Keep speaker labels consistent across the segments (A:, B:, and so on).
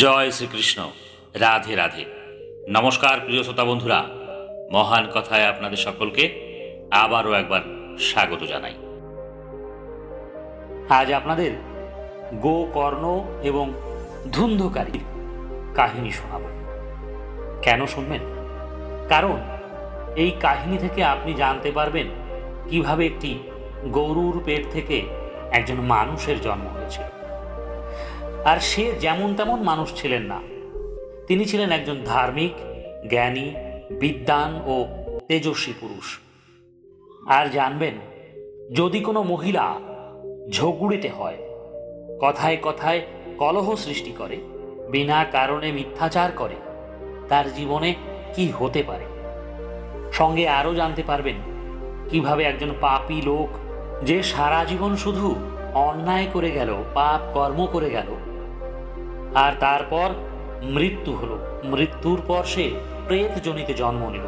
A: জয় শ্রীকৃষ্ণ। রাধে রাধে। নমস্কার প্রিয় শ্রোতা বন্ধুরা। মহান কথায় আপনাদের সকলকে আবারও একবার স্বাগত জানাই। আজ আপনাদের গোকর্ণ এবং ধুন্ধকারীর কাহিনী শোনাব। কেন শুনবেন? কারণ এই কাহিনী থেকে আপনি জানতে পারবেন কীভাবে একটি গরুর পেট থেকে একজন মানুষের জন্ম হয়েছিল। আর সে যেমন তেমন মানুষ ছিলেন না। তিনি ছিলেন একজন ধার্মিক, জ্ঞানী, বিদ্বান ও তেজস্বী পুরুষ। আর জানবেন, যদি কোনো মহিলা ঝগড়েতে হয়, কথায় কথায় কলহ সৃষ্টি করে, বিনা কারণে মিথ্যাচার করে, তার জীবনে কি হতে পারে? সঙ্গে আরও জানতে পারবেন, কীভাবে একজন পাপী লোক যে সারা জীবন শুধু অন্যায় করে গেল, পাপ কর্ম করে গেল আর তারপর মৃত্যু হলো। মৃত্যুর পর সে প্রেত জনিতে জন্ম নিল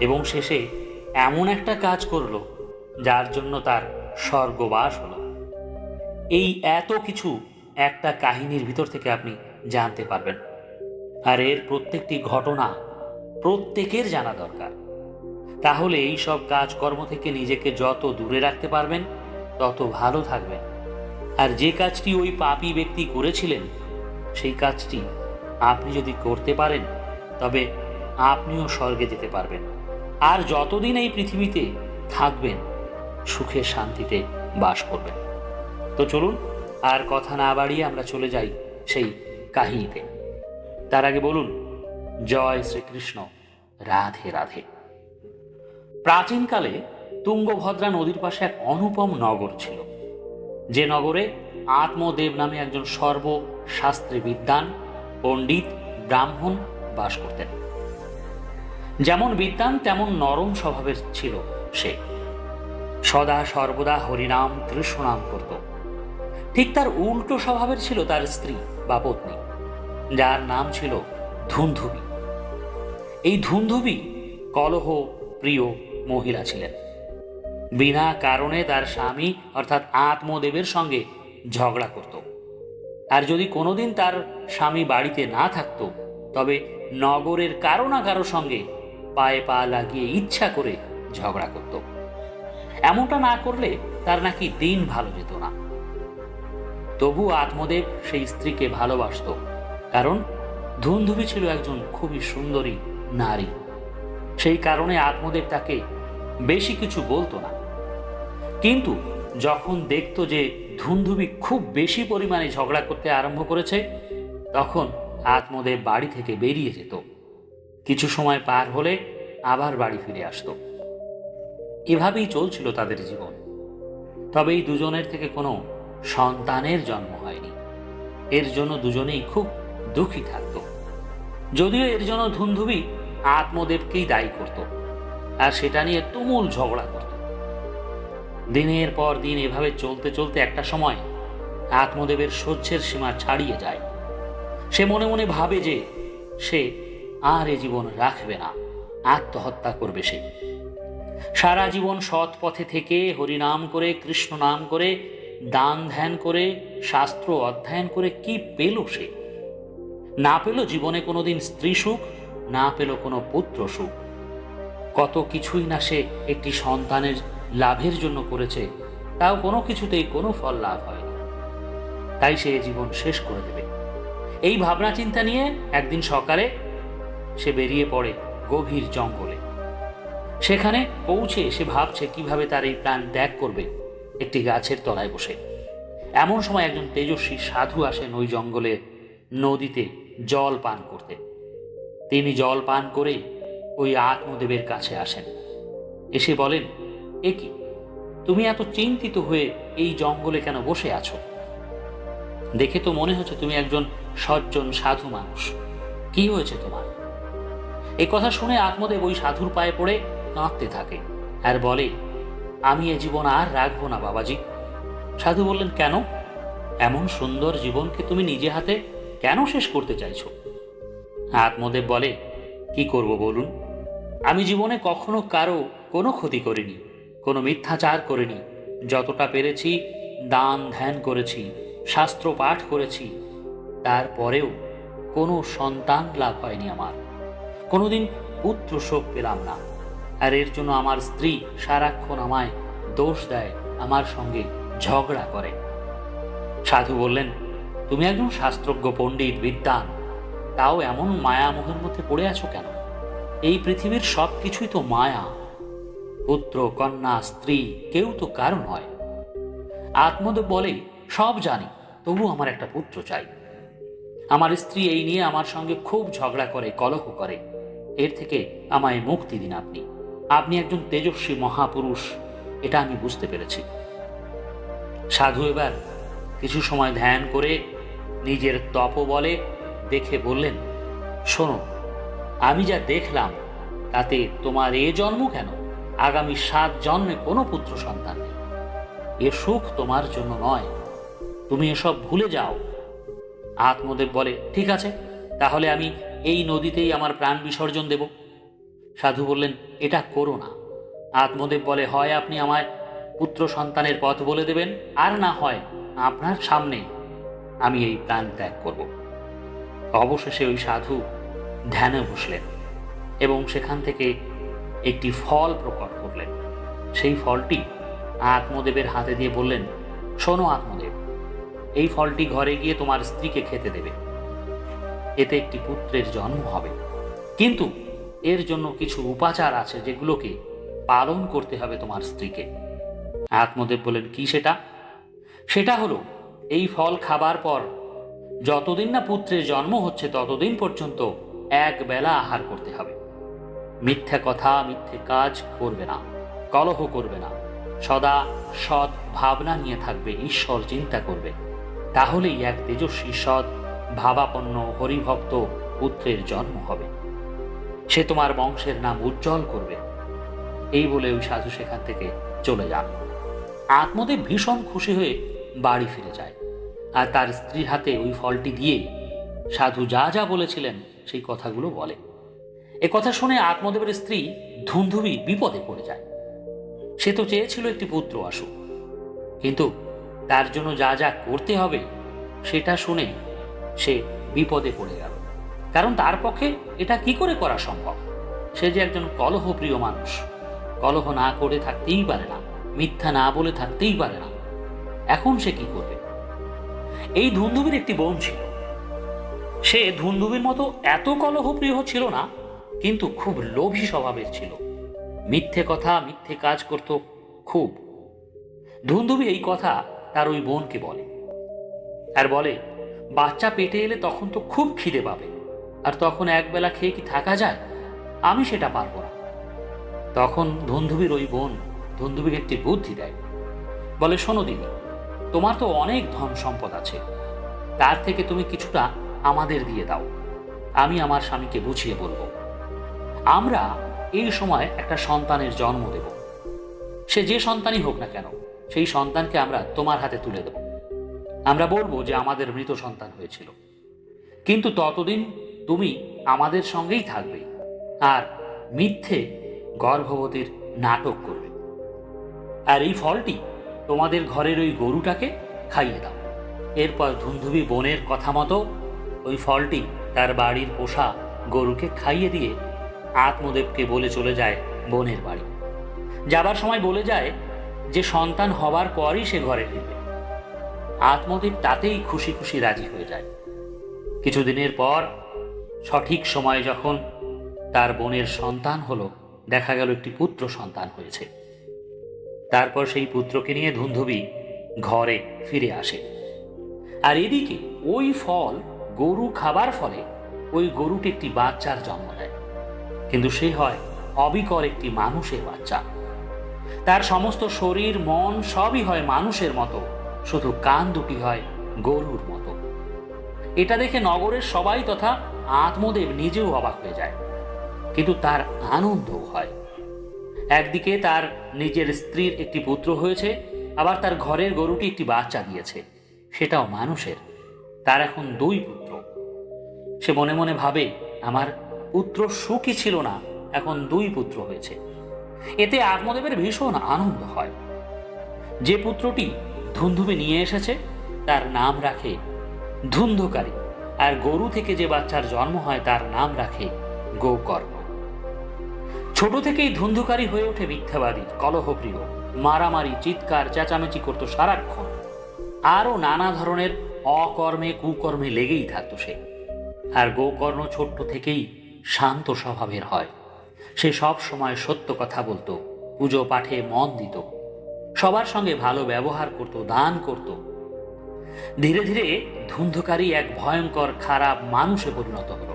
A: এবং শেষে এমন একটা কাজ করল যার জন্য তার স্বর্গবাস হলো। এই এত কিছু একটা কাহিনীর ভিতর থেকে আপনি জানতে পারবেন। আর এর প্রত্যেকটি ঘটনা প্রত্যেকের জানা দরকার। তাহলে এই সব কাজকর্ম থেকে নিজেকে যত দূরে রাখতে পারবেন, তত ভালো থাকবেন। আর যে কাজটি ওই পাপী ব্যক্তি করেছিলেন সেই কাজটি আপনি যদি করতে পারেন, তবে আপনিও স্বর্গে যেতে পারবেন। আর যতদিন এই পৃথিবীতে থাকবেন, সুখে শান্তিতে বাস করবেন। তো চলুন, আর কথা না বাড়িয়ে আমরা চলে যাই সেই কাহিনীতে। তার আগে বলুন, জয় শ্রীকৃষ্ণ, রাধে রাধে। প্রাচীনকালে তুঙ্গভদ্রা নদীর পাশে এক অনুপম নগর ছিল। যে নগরে আত্মদেব নামে একজন সর্বশাস্ত্রে বিদ্বান, পণ্ডিত, ব্রাহ্মণ বাস করতেন। যেমন বিদ্বান, তেমন নরম স্বভাবের ছিল সে। সদা সর্বদা হরিনাম কৃষ্ণ নাম করত। ঠিক তার উল্টো স্বভাবের ছিল তার স্ত্রী বা পত্নী, যার নাম ছিল ধুন্ধুবি। এই ধুন্ধুবি কলহ, প্রিয় মহিলা ছিলেন। বিনা কারণে তার স্বামী, অর্থাৎ আত্মদেবের সঙ্গে ঝগড়া করত। আর যদি কোনোদিন তার স্বামী বাড়িতে না থাকতো, তবে নগরের কারও না কারও সঙ্গে পায়ে পা লাগিয়ে ইচ্ছা করে ঝগড়া করত। এমনটা না করলে তার নাকি দিন ভালো যেত না। তবু আত্মদেব সেই স্ত্রীকে ভালোবাসত, কারণ ধুন্ধুবি ছিল একজন খুবই সুন্দরী নারী। সেই কারণে আত্মদেব তাকে বেশি কিছু বলতো না। কিন্তু যখন দেখতো যে ধুন্ধুবি খুব বেশি পরিমাণে ঝগড়া করতে আরম্ভ করেছে, তখন আত্মদেব বাড়ি থেকে বেরিয়ে যেত। কিছু সময় পার হলে আবার বাড়ি ফিরে আসতো। এভাবেই চলছিল তাদের জীবন। তবে এই দুজনের থেকে কোনো সন্তানের জন্ম হয়নি। এর জন্য দুজনেই খুব দুঃখী থাকত। যদিও এর জন্য ধুন্ধুবি আত্মদেবকেই দায়ী করত, আর সেটা নিয়ে তুমুল ঝগড়া করত। দিনের পর দিন এভাবে চলতে চলতে একটা সময় আত্মদেবের সহ্যের সীমা ছাড়িয়ে যায়। সে মনে মনে ভাবে যে সে আর এ জীবন রাখবে না, আত্মহত্যা করবে সে। সারা জীবন সৎ পথে থেকে হরিনাম করে, কৃষ্ণ নাম করে, দান ধ্যান করে, শাস্ত্র অধ্যয়ন করে কি পেল সে? না পেল জীবনে কোনোদিন স্ত্রী সুখ, না পেল কোনো পুত্র সুখ। কত কিছুই না সে একটি সন্তানের লাভের জন্য করেছে, তাও কোনো কিছুতেই কোনো ফল লাভ হয়নি তাই সে জীবন শেষ করে দেবে। এই ভাবনা চিন্তা নিয়ে একদিন সকালে সে বেরিয়ে পড়ে গভীর জঙ্গলে। সেখানে পৌঁছে সে ভাবছে কীভাবে তার এই প্রাণ ত্যাগ করবে একটি গাছের তলায় বসে। এমন সময় একজন তেজস্বী সাধু আসেন ওই জঙ্গলে নদীতে জল পান করতে। তিনি জল পান করে ওই আত্মদেবের কাছে আসেন। এসে বলেন এ কি? তুমি এত চিন্তিত হয়ে এই জঙ্গলে কেন বসে আছো? দেখে তো মনে হচ্ছে তুমি একজন সজ্জন সাধু মানুষ। কি হয়েছে তোমার? এই কথা শুনে আত্মদেব ওই সাধুর পায়ে পড়ে কাঁদতে থাকে আর বলে, আমি এ জীবন আর রাখব না, বাবাজি। সাধু বললেন, কেন? এমন সুন্দর জীবনকে তুমি নিজে হাতে কেন শেষ করতে চাইছো? আত্মদেব বলে, কি করব বলুন? আমি জীবনে কখনো কারও কোনো ক্ষতি করিনি। মিথ্যাচার করিনি। যতটা পেরেছি, দান ধ্যান করেছি, শাস্ত্র পাঠ করেছি। তারপরেও কোনো সন্তান লাভ হয়নি আমার। কোনোদিন পুত্র শোক পেলাম না। আর এর জন্য আমার স্ত্রী সারাক্ষণ আমায় দোষ দেয়, আমার সঙ্গে ঝগড়া করে। সাধু বললেন, তুমি একজন শাস্ত্রজ্ঞ, পণ্ডিত, বিদ্বান। তাও এমন মায়ামোহের মধ্যে পড়ে আছো কেন? এই পৃথিবীর সব কিছুই তো মায়া। পুত্র, কন্যা, স্ত্রী, কেউ তো কারণ হয় আত্মদেব বলে, সব জানি, তবু আমার একটা পুত্র চাই। আমার স্ত্রী এই নিয়ে আমার সঙ্গে খুব ঝগড়া করে, কলহ করে। এর থেকে আমায় মুক্তি দিন আপনি। আপনি একজন তেজস্বী মহাপুরুষ, এটা আমি বুঝতে পেরেছি। সাধু এবার কিছু সময় ধ্যান করে নিজের তপ বলে দেখে বললেন, শোনো, আমি যা দেখলাম, তাতে তোমার এ জন্ম কেন? আগামী সাত জন্মে কোনো পুত্র সন্তান নেই। এ সুখ তোমার জন্য নয়। তুমি এসব ভুলে যাও। আত্মদেব বলে, ঠিক আছে, তাহলে আমি এই নদীতেই আমার প্রাণ বিসর্জন দেব। সাধু বললেন, এটা করো না। আত্মদেব বলে, হয় আপনি আমায় পুত্র সন্তানের পথ বলে দেবেন, আর না হয় আপনার সামনে আমি এই প্রাণ ত্যাগ করব। অবশেষে ওই সাধু ধ্যানে বসলেন এবং সেখান থেকে একটি ফল প্রকট করলেন। সেই ফলটি আত্মদেবের হাতে দিয়ে বললেন, শোনো আত্মদেব, এই ফলটি ঘরে গিয়ে তোমার স্ত্রীকে খেতে দেবে। এতে একটি পুত্রের জন্ম হবে। কিন্তু এর জন্য কিছু উপাচার আছে যেগুলোকে পালন করতে হবে তোমার স্ত্রীকে। আত্মদেব বলেন কি সেটা? সেটা হলো, এই ফল খাবার পর যতদিন না পুত্রের জন্ম হচ্ছে ততদিন পর্যন্ত এক বেলা আহার করতে হবে। মিথ্যা কথা, মিথ্যে কাজ করবে না, কলহ করবে না। সদা সৎ ভাবনা নিয়ে থাকবে, ঈশ্বর চিন্তা করবে। তাহলেই এক তেজস্বী সৎ, ভাবাপন্ন হরিভক্ত পুত্রের জন্ম হবে। সে তোমার বংশের নাম উজ্জ্বল করবে। এই বলে ওই সাধু সেখান থেকে চলে যান। আত্মদেব ভীষণ খুশি হয়ে বাড়ি ফিরে যায়। আর তার স্ত্রীর হাতে ওই ফলটি দিয়ে সাধু যা যা বলেছিলেন সেই কথাগুলো বলে। এ কথা শুনে আত্মদেবের স্ত্রী ধুন্ধুবি বিপদে পড়ে যায়। সে তো চেয়েছিল একটি পুত্র আসুক। কিন্তু তার জন্য যা যা করতে হবে, সেটা শুনে সে বিপদে পড়ে গেল। কারণ তার পক্ষে এটা কি করে করা সম্ভব? সে যে একজন কলহপ্রিয় মানুষ, কলহ না করে থাকতেই পারে না, মিথ্যা না বলে থাকতেই পারে না। এখন সে কি করবে? এই ধুন্দুবির একটি বোন ছিল। সে ধুন্দুবির মতো এত কলহপ্রিয় ছিল না কিন্তু খুব লোভী স্বভাবের ছিল। মিথ্যে কথা, মিথ্যে কাজ করত খুব। ধুন্দুবি এই কথা তার ওই বোনকে বলে। আর বলে, বাচ্চা পেটে এলে তখন তো খুব খিদে পাবে। আর তখন একবেলা খেয়ে কি থাকা যায়? আমি সেটা পারব না। তখন ধুন্ধুবির ওই বোন ধুন্ধুবির একটি বুদ্ধি দেয়। বলে, শোনো দিদি, তোমার তো অনেক ধন সম্পদ আছে। তার থেকে তুমি কিছুটা আমাদের দিয়ে দাও। আমি আমার স্বামীকে বুঝিয়ে বলব। আমরা এই সময় একটা সন্তানের জন্ম দেব। সে যে সন্তানই হোক না কেন, সেই সন্তানকে আমরা তোমার হাতে তুলে দেব। আমরা বলব যে আমাদের মৃত সন্তান হয়েছিল। কিন্তু ততদিন তুমি আমাদের সঙ্গেই থাকবে আর মিথ্যে গর্ভবতীর নাটক করবে। আর এই ফলটি তোমাদের ঘরের ওই গরুটাকে খাইয়ে দাও। এরপর ধুন্ধুবি বোনের কথা মতো ওই ফলটি তার বাড়ির পোষা গরুকে খাইয়ে দিয়ে আত্মদেবকে বলে চলে যায় বোনের বাড়ি। যাবার সময় বলে যায় যে সন্তান হবার পরই সে ঘরে ফিরবে। আত্মদেব তাতেই খুশি খুশি রাজি হয়ে যায়। কিছুদিনের পর সঠিক সময় যখন তার বোনের সন্তান হলো, দেখা গেল একটি পুত্র সন্তান হয়েছে। তারপর সেই পুত্রকে নিয়ে ধুন্ধুবি ঘরে ফিরে আসে। আর এদিকে ওই ফল গরু খাবার ফলে ওই গরুটি একটি বাচ্চার জন্ম দেয়। কিন্তু সে হয় অবিকল একটি মানুষের বাচ্চা। তার সমস্ত শরীর, মন সবই হয় মানুষের মতো, শুধু কান দুটি হয় গরুর মতো। এটা দেখে নগরের সবাই তথা আত্মদেব নিজেও অবাক হয়ে যায়। কিন্তু তার আনন্দও হয়। একদিকে তার নিজের স্ত্রীর একটি পুত্র হয়েছে, আবার তার ঘরের গরুটি একটি বাচ্চা দিয়েছে। সেটাও মানুষের। তার এখন দুই পুত্র। সে মনে মনে ভাবে, আমার পুত্র সুখী ছিল না। এখন দুই পুত্র হয়েছে। এতে আত্মদেবের ভীষণ আনন্দ হয়। যে পুত্রটি ধুন্ধুবে নিয়ে এসেছে, তার নাম রাখে ধুন্ধকারী। আর গরু থেকে যে বাচ্চার জন্ম হয়, তার নাম রাখে গোকর্ণ। ছোট থেকেই ধুন্ধুকারী হয়ে ওঠে মিথ্যাবাদী, কলহপ্রিয়, মারামারি, চিৎকার, চেঁচামেচি করতো সারাক্ষণ। আরও নানা ধরনের অকর্মে কুকর্মে লেগেই থাকতো সে। আর গোকর্ণ ছোট্ট থেকেই শান্ত স্বভাবের হয়। সে সব সময় সত্য কথা বলতো, পুজো পাঠে মন দিত, সবার সঙ্গে ভালো ব্যবহার করত, দান করত। ধীরে ধীরে ধুন্ধকারী এক ভয়ঙ্কর খারাপ মানুষে পরিণত হলো।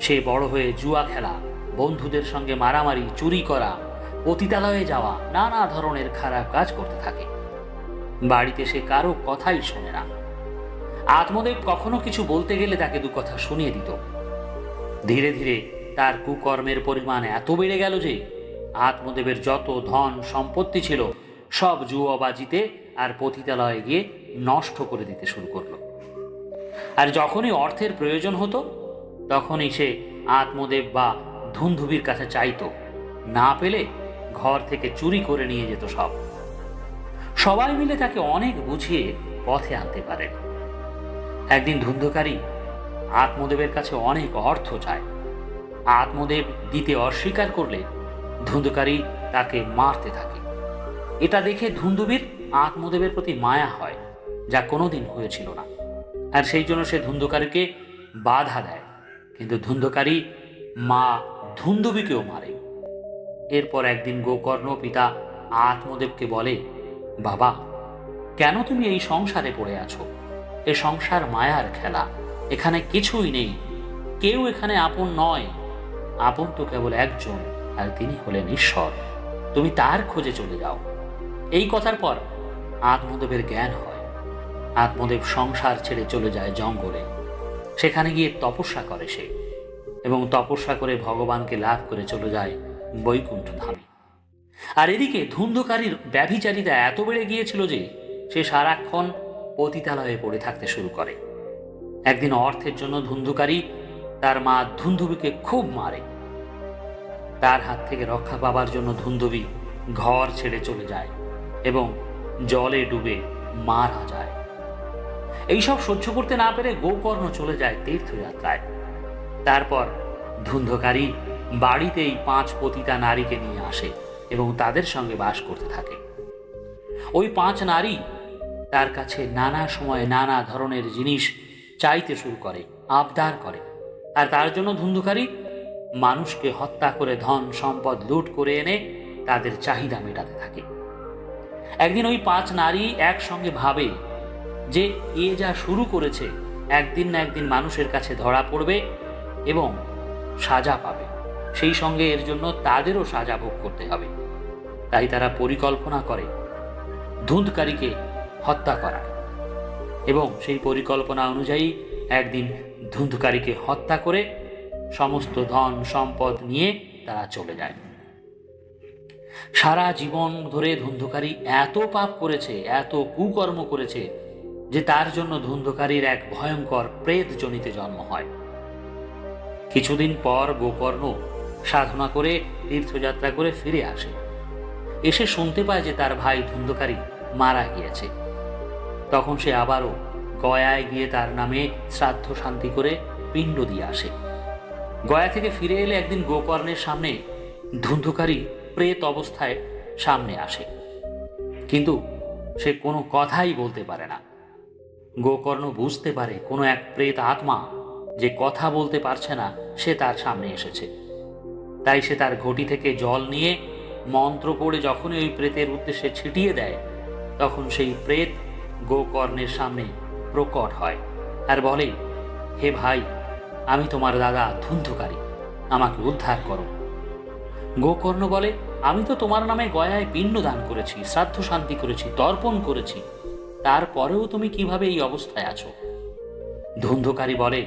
A: সে বড় হয়ে জুয়া খেলা, বন্ধুদের সঙ্গে মারামারি, চুরি করা, পতিতালয়ে যাওয়া, নানা ধরনের খারাপ কাজ করতে থাকে। বাড়িতে সে কারও কথাই শোনে না। আত্মদেব কখনো কিছু বলতে গেলে তাকে দু কথা শুনিয়ে দিত। ধীরে ধীরে তার কুকর্মের পরিমাণ এত বেড়ে গেল যে আত্মদেবের যত ধন সম্পত্তি ছিল, সব জুয়াবাজিতে আর পতিতালয়ে গিয়ে নষ্ট করে দিতে শুরু করল। আর যখনই অর্থের প্রয়োজন হতো, তখনই সে আত্মদেব বা ধুন্ধুবির কাছে চাইত, না পেলে ঘর থেকে চুরি করে নিয়ে যেত সব। সবাই মিলে তাকে অনেক বুঝিয়ে পথে আনতে পারে। একদিন ধুন্ধুকারী আত্মদেবের কাছে অনেক অর্থ চায়। আত্মদেব দিতে অস্বীকার করলে ধুন্ধুকারী তাকে মারতে থাকে। এটা দেখে ধুন্ধুবির আত্মদেবের প্রতি মায়া হয়, যা কোনোদিন হয়েছিল না। আর সেই জন্য সে ধুন্ধুকারীকে বাধা দেয়। কিন্তু ধুন্ধুকারী মা ধুন্ধুবিকেও মারে। এরপর একদিন গোকর্ণ পিতা আত্মদেবকে বলে, বাবা, কেন তুমি এই সংসারে পড়ে আছো? এ সংসার মায়ার খেলা। এখানে কিছুই নেই। কেউ এখানে আপন নয়। আপন তো কেবল একজন, আর তিনি হলেন ঈশ্বর। তুমি তার খোঁজে চলে যাও। এই কথার পর আত্মদেবের জ্ঞান হয়। আত্মদেব সংসার ছেড়ে চলে যায় জঙ্গলে। সেখানে গিয়ে তপস্যা করে সে। এবং তপস্যা করে ভগবানকে লাভ করে চলে যায় বৈকুণ্ঠ ধামে আর এদিকে ধুন্ধকারীর ব্যভিচারিতা এত বেড়ে গিয়েছিল যে সে সারাক্ষণ পতিতালয়ে পড়ে থাকতে শুরু করে। একদিন অর্থের জন্য ধুন্ধুকারী তার মা ধুন্ধুবিকে খুব মারে। তার হাত থেকে রক্ষা পাবার জন্য ধুন্ধুবি ঘর ছেড়ে চলে যায় এবং জলে ডুবে মারা যায়। এইসব সহ্য করতে না পেরে গোকর্ণ চলে যায় তীর্থযাত্রায়। তারপর ধুন্ধকারী বাড়িতেই পাঁচ পতিতা নারীকে নিয়ে আসে এবং তাদের সঙ্গে বাস করতে থাকে। ওই পাঁচ নারী তার কাছে নানা সময়ে নানা ধরনের জিনিস চাইতে শুরু করে, আবদার করে। আর তার জন্য ধুন্ধুকারী মানুষকে হত্যা করে ধন সম্পদ লুট করে এনে তাদের চাহিদা মেটাতে থাকে। একদিন ওই পাঁচ নারী একসঙ্গে ভাবে যে এ যা শুরু করেছে, একদিন না একদিন মানুষের কাছে ধরা পড়বে এবং সাজা পাবে। সেই সঙ্গে এর জন্য তাদেরও সাজা ভোগ করতে হবে। তাই তারা পরিকল্পনা করে ধুঁধকারীকে হত্যা করার। এবং সেই পরিকল্পনা অনুযায়ী একদিন ধুন্ধুকারীকে হত্যা করে সমস্ত ধন সম্পদ নিয়ে তারা চলে যায়। সারা জীবন ধরে ধুন্ধুকারী এত পাপ করেছে, এত কুকর্ম করেছে যে তার জন্য ধুন্ধুকারীর এক ভয়ঙ্কর প্রেত জনিতে জন্ম হয়। কিছুদিন পর গোকর্ণ সাধনা করে, তীর্থযাত্রা করে ফিরে আসে। এসে শুনতে পায় যে তার ভাই ধুন্ধকারী মারা গিয়েছে। তখন সে আবারও গয়ায় গিয়ে তার নামে শ্রাদ্ধ শান্তি করে পিণ্ড দিয়ে আসে। গয়া থেকে ফিরে এলে একদিন গোকর্ণের সামনে ধুন্ধুকারী প্রেত অবস্থায় সামনে আসে। কিন্তু সে কোনো কথাই বলতে পারে না। গোকর্ণ বুঝতে পারে কোনো এক প্রেত আত্মা যে কথা বলতে পারছে না, সে তার সামনে এসেছে। তাই সে তার ঘটি থেকে জল নিয়ে মন্ত্র পড়ে যখনই ওই প্রেতের উদ্দেশ্যে ছিটিয়ে দেয়, তখন সেই প্রেত গোকর্ণের সামনে প্রকট হয় আর বলে, হে ভাই, আমি তোমার দাদা ধুন্ধুকারী, আমাকে উদ্ধার করো। গোকর্ণ বলে, আমি তো তোমার নামে গয়ায় পিণ্ড দান করেছি, শ্রাদ্ধ শান্তি করেছি, তর্পণ করেছি, তারপরেও তুমি কীভাবে এই অবস্থায় আছো? ধুন্ধুকারী বলে,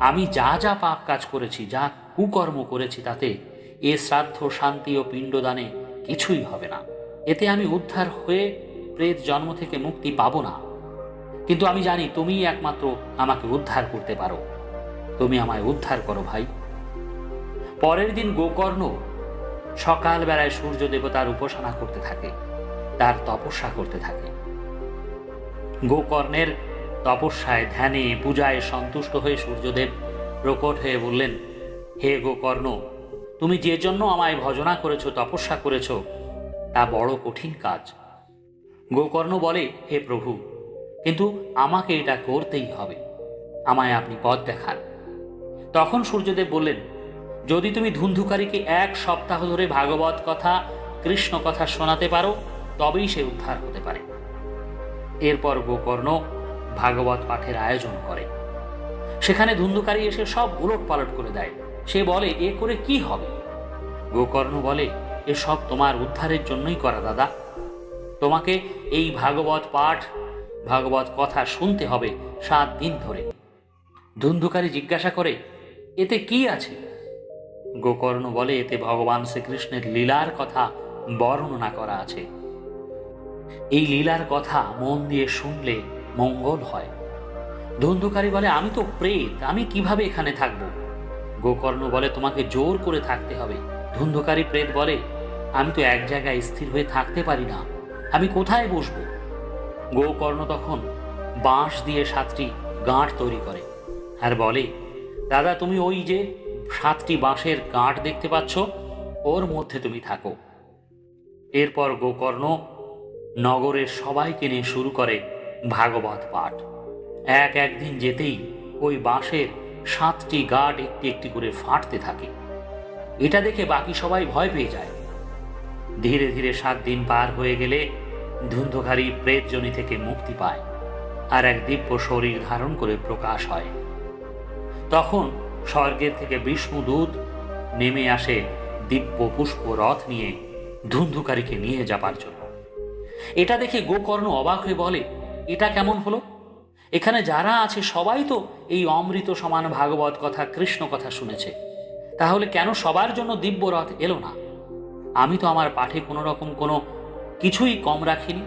A: আমি যা যা পাপ কাজ করেছি, যা কুকর্ম করেছি, তাতে এ শ্রাদ্ধ, শান্তি ও পিণ্ডদানে কিছুই হবে না। এতে আমি উদ্ধার হয়ে প্রেত জন্ম থেকে মুক্তি পাবো না। কিন্তু আমি জানি তুমিই একমাত্র আমাকে উদ্ধার করতে পারো। তুমি আমায় উদ্ধার করো ভাই। পরের দিন গোকর্ণ সকালবেলায় সূর্য দেবতার উপাসনা করতে থাকে, তার তপস্যা করতে থাকে। গোকর্ণের তপস্যায় ধ্যানে, পূজায় সন্তুষ্ট হয়ে সূর্যদেব প্রকট হয়ে বললেন, হে গোকর্ণ, তুমি যে জন্য আমায় ভজনা করেছ, তপস্যা করেছ, তা বড় কঠিন কাজ। গোকর্ণ বলে, হে প্রভু, কিন্তু আমাকে এটা করতেই হবে। আমায় আপনি পথ দেখান। তখন সূর্যদেব বললেন, যদি তুমি ধুন্ধুকারীকে এক সপ্তাহ ধরে ভাগবত কথা, কৃষ্ণ কথা শোনাতে পারো, তবেই সে উদ্ধার হতে পারে। এরপর গোকর্ণ ভাগবত পাঠের আয়োজন করে। সেখানে ধুন্ধুকারী এসে সব উলট পালট করে দেয়। সে বলে, এ করে কি হবে? গোকর্ণ বলে এসব তোমার উদ্ধারের জন্যই করা, দাদা। তোমাকে এই ভাগবত পাঠ, ভাগবত কথা শুনতে হবে সাত দিন ধরে। ধুন্ধুকারী জিজ্ঞাসা করে, এতে কি আছে? গোকর্ণ বলে, এতে ভগবান শ্রীকৃষ্ণের লীলার কথা বর্ণনা করা আছে। এই লীলার কথা মন দিয়ে শুনলে মঙ্গল হয়। ধুন্ধুকারী বলে, আমি তো প্রেত, আমি কীভাবে এখানে থাকব? গোকর্ণ বলে, তোমাকে জোর করে থাকতে হবে। ধুন্ধুকারী প্রেত বলে, আমি তো এক জায়গায় স্থির হয়ে থাকতে পারি না। আমি কোথায় বসবো? গোকর্ণ তখন বাঁশ দিয়ে সাতটি গাঁট তৈরি করে আর বলে, দাদা, তুমি ওই যে সাতটি বাঁশের গাঁট দেখতে পাচ্ছ, ওর মধ্যে তুমি থাকো। এরপর গোকর্ণ নগরের সবাইকে নিয়ে শুরু করে ভাগবত পাঠ। এক একদিন যেতেই ওই বাঁশের সাতটি গাঁট একটি একটি করে ফাটতে থাকে। এটা দেখে বাকি সবাই ভয় পেয়ে যায়। ধীরে ধীরে সাত দিন পার হয়ে গেলে ধুন্ধুকারী প্রেতজনি থেকে মুক্তি পায় আর এক দিব্য শরীর ধারণ করে প্রকাশ হয়। তখন স্বর্গের থেকে বিষ্ণুদূত নেমে আসে দিব্য পুষ্প রথ নিয়ে ধুন্ধুকারীকে নিয়ে যাবার জন্য। এটা দেখে গোকর্ণ অবাক হয়ে বলে, এটা কেমন হলো? এখানে যারা আছে সবাই তো এই অমৃত সমান ভাগবত কথা, কৃষ্ণ কথা শুনেছে। তাহলে কেন সবার জন্য দিব্য রথ এলো না? আমি তো আমার পাঠে কোনো রকম কোনো কিছুই কম রাখিনি,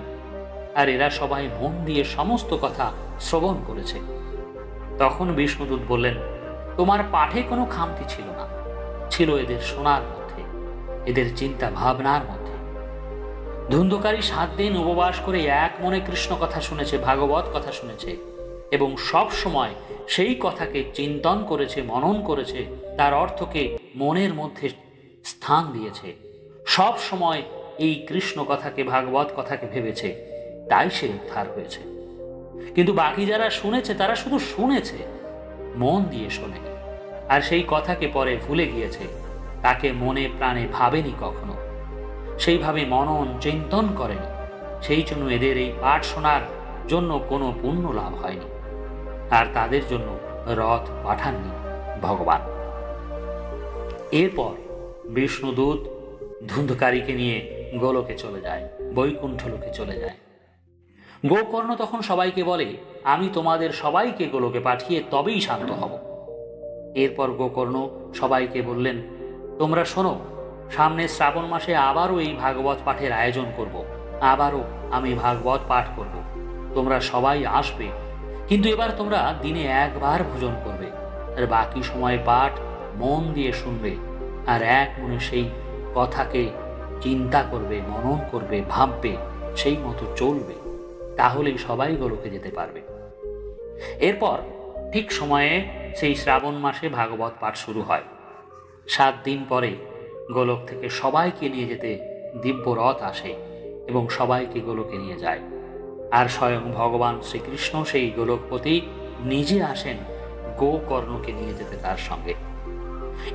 A: আর এরা সবাই মন দিয়ে সমস্ত কথা শ্রবণ করেছে। তখন বিষ্ণুদূত বললেন, তোমার পাঠে কোনো খামতি ছিল না। ছিল এদের শোনার মধ্যে, এদের চিন্তা ভাবনার মধ্যে। ধুন্ধকারী সাত দিন উপবাস করে এক মনে কৃষ্ণ কথা শুনেছে, ভাগবত কথা শুনেছে, এবং সব সময় সেই কথাকে চিন্তন করেছে, মনন করেছে, তার অর্থকে মনের মধ্যে স্থান দিয়েছে। সব সময় এই কৃষ্ণ কথাকে, ভাগবত কথাকে ভেবেছে, তাই সে উদ্ধার হয়েছে। কিন্তু বাকি যারা শুনেছে, তারা শুধু শুনেছে, মন দিয়ে শোনে। আর সেই কথাকে পরে ভুলে গিয়েছে, তাকে মনে প্রাণে ভাবেনি কখনো। সেইভাবে মনন চিন্তন করেনি, সেই জন্য এদের এই পাঠ শোনার জন্য কোনো পুণ্য লাভ হয়নি। আর তাদের জন্য রথ পাঠাননি ভগবান। এরপর বিষ্ণুদূত ধুন্ধকারীকে নিয়ে গোলকে চলে যায়, বৈকুণ্ঠ লোকে চলে যায় গোকর্ণ তখন সবাইকে বলে, আমি তোমাদের সবাইকে গোলকে পাঠিয়ে তবেই শান্ত হব এরপর গোকর্ণ সবাইকে বললেন, তোমরা শোনো, সামনে শ্রাবণ মাসে আবারও এই ভাগবত পাঠের আয়োজন করব। আবারও আমি ভাগবত পাঠ করব। তোমরা সবাই আসবে, কিন্তু এবার তোমরা দিনে একবার ভোজন করবে, আর বাকি সময় পাঠ মন দিয়ে শুনবে, আর এক মনে সেই কথাকে চিন্তা করবে, মনন করবে, ভাববে, সেই মতো চলবে। তাহলেই সবাই গোলকে যেতে পারবে। এরপর ঠিক সময়ে সেই শ্রাবণ মাসে ভাগবত পাঠ শুরু হয়। সাত দিন পরে গোলক থেকে সবাইকে নিয়ে যেতে দিব্য রথ আসে এবং সবাইকে গোলকে নিয়ে যায়। আর স্বয়ং ভগবান শ্রীকৃষ্ণ সেই গোলকপতি নিজে আসেন গোকর্ণকে নিয়ে যেতে তার সঙ্গে।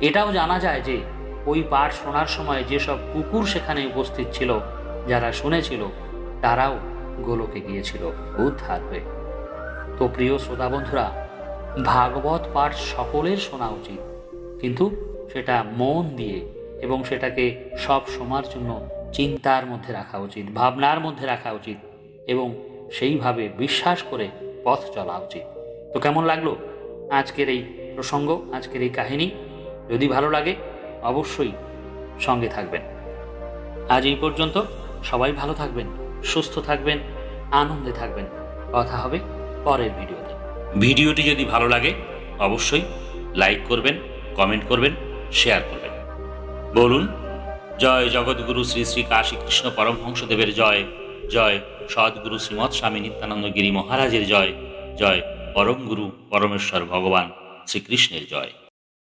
A: এটাও জানা যায় যে ওই পাঠ শোনার সময় যেসব কুকুর সেখানে উপস্থিত ছিল, যারা শুনেছিল, তারাও গোলকে গিয়েছিল উদ্ধার হয়ে। তো প্রিয় শ্রোতা বন্ধুরা, ভাগবত পাঠ সকলের শোনা উচিত, কিন্তু সেটা মন দিয়ে এবং সেটাকে সব সময়ের জন্য চিন্তার মধ্যে রাখা উচিত, ভাবনার মধ্যে রাখা উচিত এবং সেইভাবে বিশ্বাস করে পথ চলা উচিত। তো কেমন লাগল আজকের এই প্রসঙ্গ, আজকের এই কাহিনী? যদি ভালো লাগে অবশ্যই সঙ্গে থাকবেন। আজ এই পর্যন্ত সবাই ভালো থাকবেন, সুস্থ থাকবেন, আনন্দে থাকবেন। কথা হবে পরের ভিডিওতে। ভিডিওটি যদি ভালো লাগে, অবশ্যই লাইক করবেন, কমেন্ট করবেন, শেয়ার করবেন। বলুন, জয় জগৎগুরু শ্রী শ্রী কাশী কৃষ্ণ পরমহংসদেবের জয় জয় সদ্গুরু শ্রীমৎ স্বামী নিত্যানন্দ গিরি মহারাজের জয় জয় পরম গুরু পরমেশ্বর ভগবান শ্রীকৃষ্ণের জয়।